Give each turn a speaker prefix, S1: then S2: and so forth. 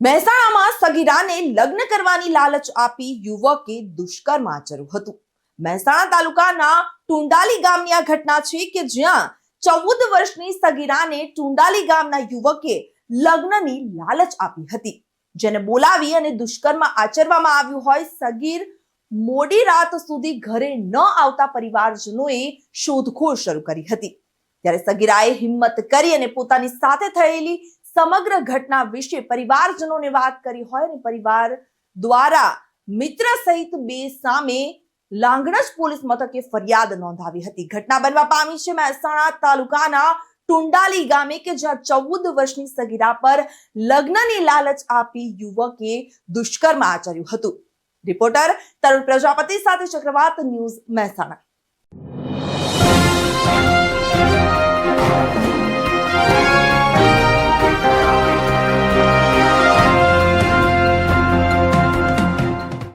S1: મહેસાણામાં સગીરાને લગ્ન કરવાની લાલચ આપી યુવકે દુષ્કર્મ આચર્યું હતું. મહેસાણા તાલુકાના ટુંડાલી ગામની આ ઘટના છે કે જ્યાં ચૌદ વર્ષની સગીરાને ટુંડાલી ગામના યુવકે લગ્નની લાલચ આપી હતી. જેને બોલાવી અને દુષ્કર્મ આચરવામાં આવ્યું હોય, સગીર મોડી રાત સુધી ઘરે ન આવતા પરિવારજનોએ શોધખોળ શરૂ કરી હતી. ત્યારે સગીરાએ હિંમત કરી અને પોતાની સાથે થયેલી સમગ્ર ઘટના વિશે પરિવારજનોને વાત કરી હોય અને પરિવાર દ્વારા મિત્ર સહિત બે સામે લાંગણજ પોલીસ મથકે ફરિયાદ નોંધાવી હતી. ઘટના બનવા પામી છે મહેસાણા તાલુકાના ટુંડાલી ગામે કે જ્યાં ચૌદ વર્ષની સગીરા પર લગ્નની લાલચ આપી યુવકે દુષ્કર્મ આચર્યું હતું. રિપોર્ટર તરુણ પ્રજાપતિ સાથે ચક્રવાત ન્યૂઝ મહેસાણા.